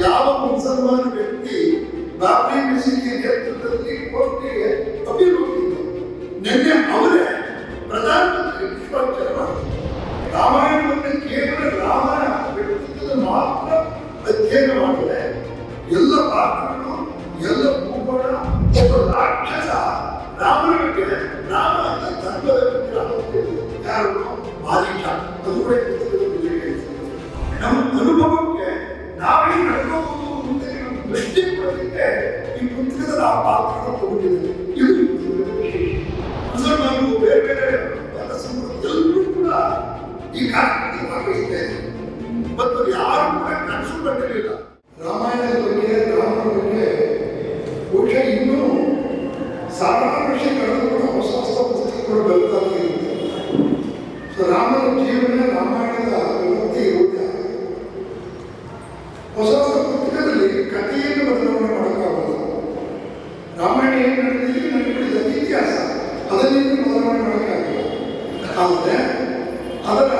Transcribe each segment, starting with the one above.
ಯಾವ ಮುಸಲ್ಮಾನ ವ್ಯಕ್ತಿ ಬಾಬ್ರಿ ಮಸೀದಿಯ ನೇತೃತ್ವದಲ್ಲಿ ಕೋರ್ಟಿಗೆ ಅಪೀಲ್ ಹೋಗಿದ್ದು ನಿನ್ನೆ ಅವರೇ ಪ್ರಧಾನಮಂತ್ರಿ ಪುಷ್ಪಾರ್ಚನೆ ಮಾಡಿದ್ರು ರಾಮಾಯಣವನ್ನು ಕೇವಲ ರಾಮಾಯಣ ವ್ಯಕ್ತಿತ್ವದ ಮಾತ್ರ ಅಧ್ಯಯನ ಮಾಡಿದೆ ಎಲ್ಲ ಪಾತ್ರಗಳು ಎಲ್ಲ ಭೂಗೋಳ ಒಬ್ಬ ರಾಕ್ಷಸ ರಾಮನ ಬಗ್ಗೆ ರಾಮ ಅಂತ ಧರ್ಮದ ಬಗ್ಗೆ ಯಾರು ಆದಿಶ ಅದು ಕೂಡ ಆ ಪಾತ್ರ ಹೋಗಿದ್ದೇನೆ ನಾನು ಬೇರೆ ಬೇರೆ ಎಲ್ಲ ಸಂಬಂಧ ಎಲ್ಲರೂ ಕೂಡ ಈ ಮತ್ತು ಯಾರು ಕೂಡ ಕನಸು ಕಂಡಿಲ್ಲ ಬದಲಾವಣೆ ಏನು ನಡೆದಿದ್ದೀವಿ ನಮಗೆ ವ್ಯತ್ಯಾಸ ಅದರಿಂದ ಆದರೆ ಅದರ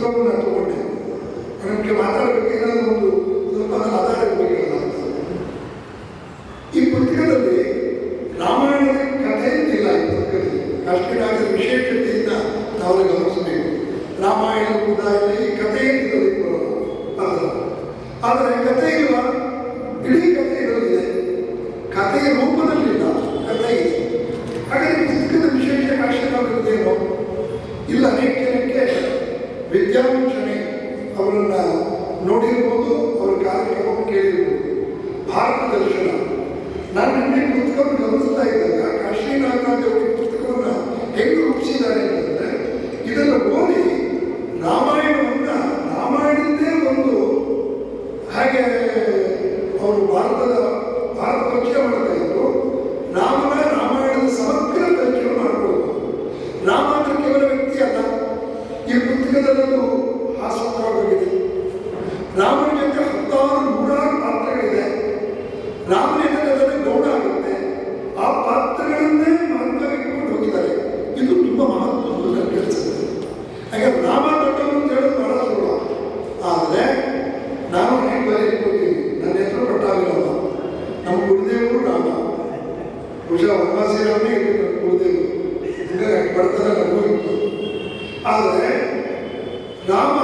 ಚಿತ್ರವನ್ನು ನಾನು ತಗೊಂಡೆ ನನಗೆ ಮಾತಾಡಬೇಕು, ಏನಾದರೂ ಒಂದು ಸ್ವಲ್ಪ ಆಧಾರ ಇರಬೇಕಲ್ಲ ಅಂತ. ಈ ಪುಸ್ತಕದಲ್ಲಿ ರಾಮಾಯಣದ ಕಥೆ ಇಲ್ಲ, ಈ ಪುಸ್ತಕದಲ್ಲಿ. ಅಷ್ಟೇ ಆದ ವಿಶೇಷತೆಯಿಂದ ನಾವು ಗಮನಿಸಬೇಕು. ರಾಮಾಯಣ ಕೂಡ ಇಲ್ಲ ಈ ಕಥೆ ಇದ್ದದೆ ಆದರೆ ಕಥೆ ಇಲ್ಲ ಇಡೀ ಕಥೆ ಇರಲಿದೆ ಕಥೆಯ ರೂಪ నుండి పుస్తకం உஷா வன்மாசிராமே கொடுத்தேன் ఇంకా కనపడతారని అనుభవించారు ಆದರೆ ರಾಮ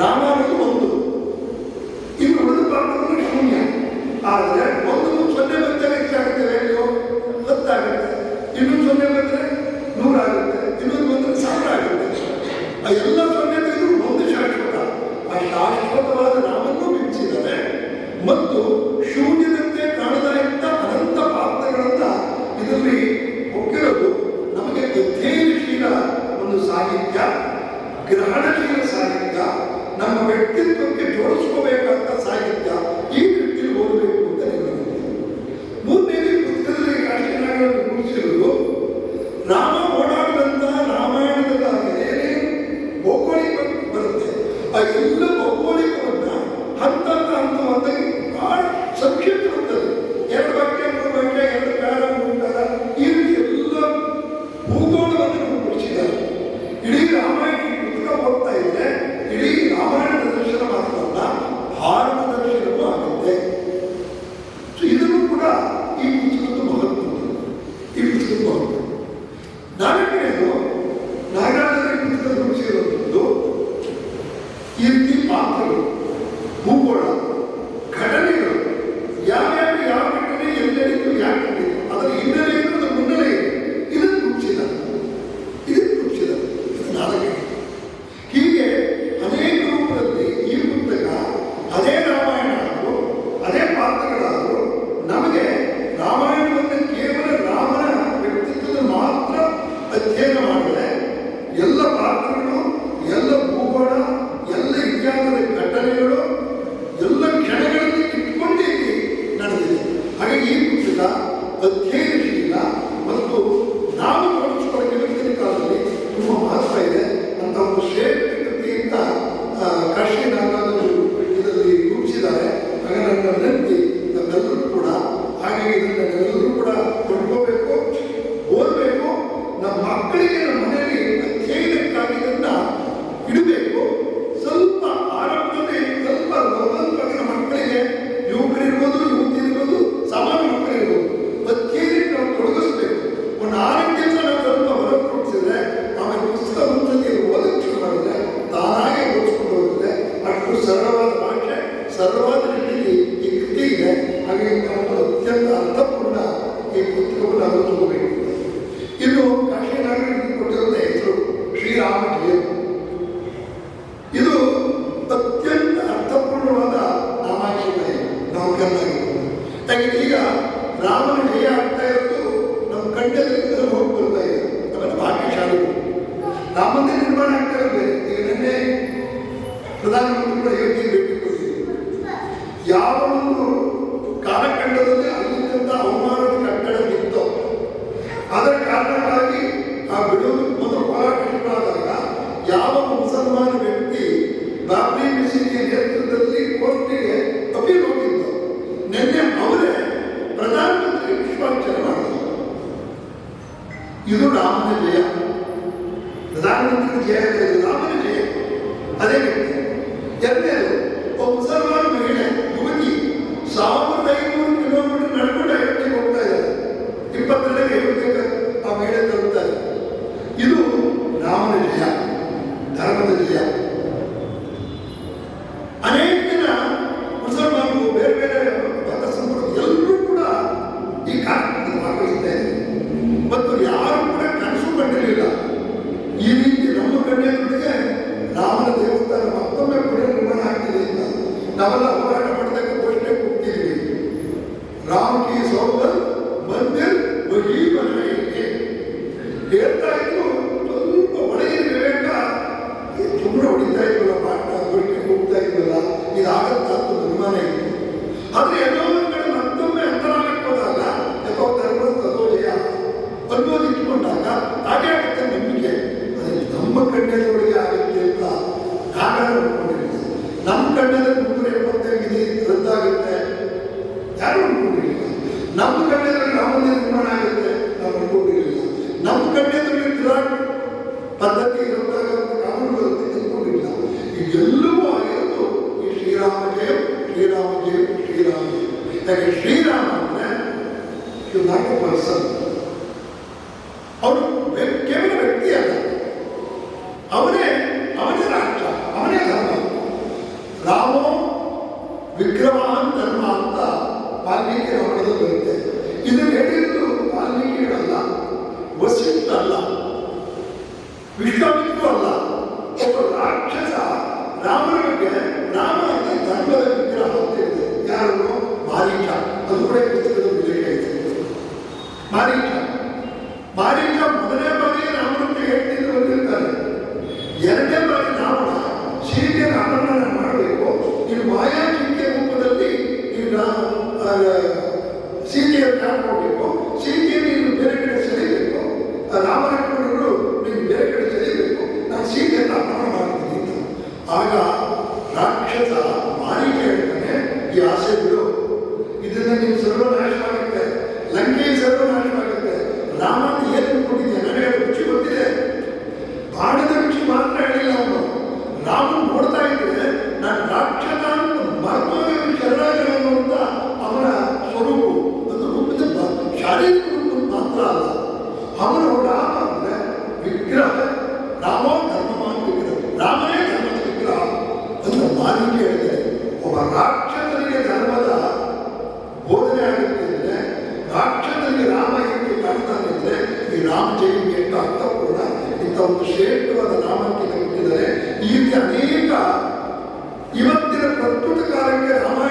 రామానికి ముందు ఇవి రెండు ప్రాంతంలో శూన్యం ఆ எந்த ஒவ்வொரு ಯಾವ ಒಂದು ಕಾಲಘಟ್ಟದಲ್ಲಿ ಅಲ್ಲಿದ್ದಂಥ ಅವಮಾನದ ಕಟ್ಟಡ ನಿಂತು ಅದರ ಕಾರಣಕ್ಕಾಗಿ ಆ ಬಿಡೋದು ಮೊದಲು ಹೋರಾಟಗಳಾದಾಗ ಯಾವ ಮುಸಲ್ಮಾನ ವ್ಯಕ್ತಿ ಬಾಬ್ರಿ ಮಸೀದಿಯ ನೇತೃತ್ವದಲ್ಲಿ ಕೋರ್ಟಿಗೆ ಅಪೀಲ್ ಹೋಗಿದ್ದು ನಿನ್ನೆ ಅವರೇ ಪ್ರಧಾನಮಂತ್ರಿ ಪುಷ್ಪಾರ್ಚನೆ ಮಾಡಿದ್ರು. ಇದು ರಾಮನ ಜಯ. ಪ್ರಧಾನಮಂತ್ರಿ ಜಯ ಯಾರು ನಮ್ಮ ನಮ್ಮ ನಿರ್ಮಾಣ ಆಗುತ್ತೆ, ನಾವು ಅನ್ಕೊಂಡಿರಲಿಲ್ಲ ನಮ್ಮ ಪದ್ಧತಿ ಕಾನೂನು ಬರುತ್ತೆ ಆಗಿರೋದು ಈ ಶ್ರೀರಾಮ ಶ್ರೀರಾಮ ಜಯ, ಶ್ರೀರಾಮ ಯಾಕೆ ಶ್ರೀರಾಮ ಪರ್ಸನ್. ಅವರು ಕೇವಲ ವ್ಯಕ್ತಿ ಅಲ್ಲ. ಅವರೇ ಅಂತ ಬರುತ್ತೆ ಇದನ್ನು ಹೇಳಿದ್ದು ವಾಲ್ಮೀಕಿಗಳಲ್ಲ, ವಸಿಷ್ಠರಲ್ಲ ವಿಶ್ವಾಮಿತ್ರ ಅಲ್ಲ, ಒಬ್ಬ ರಾಕ್ಷಸ ರಾಮನಿಗೆ ರಾಮ ಅಂತ ಧರ್ಮದ ವಿಗ್ರಹ ಅಂತ ಇದೆ ಯಾರು? ಮಾರೀಚ. ಅದು ಕೂಡ ಪುಸ್ತಕದ ಉಲ್ಲೇಖ ಮೊದಲೇ ಆಗ ರಾಕ್ಷಸ ಮಾರಿಗೆ ಹೇಳ್ತಾನೆ, ಈ ಆಸೆ ಬಿಡು. ಇದರಿಂದ ನೀವು ಸರ್ವನಾಶ ಮಾಡುತ್ತೆ ಲಂಕೆ ಸರ್ವನಾಶ ಮಾಡುತ್ತೆ ರಾಮನ ಏನು ಕೊಟ್ಟಿದ್ದೆ ನನಗೆ ರುಚಿ ಗೊತ್ತಿದೆ. ಬಾಣದ ರುಚಿ ಮಾತ್ರ ಹೇಳಿಲ್ಲ ಅವನು. ರಾಮನ್ ನೋಡ್ತಾ ಇದ್ರೆ, ನಾನು ರಾಕ್ಷಸ ಮರ್ತೋಗಿ ಶರಣಾಗಿರೋನು ಅಂತ ಅವನ ಸ್ವರೂಪ. ಒಂದು ರೂಪದ ಶಾರೀರಿಕ ರೂಪ ಮಾತ್ರ ಅಲ್ಲ. ಅವನು ಈ ಅನೇಕ ಇವತ್ತಿನ ಪ್ರಸ್ತುತ ಕಾಲಕ್ಕೆ ರಾಮಾಯಣ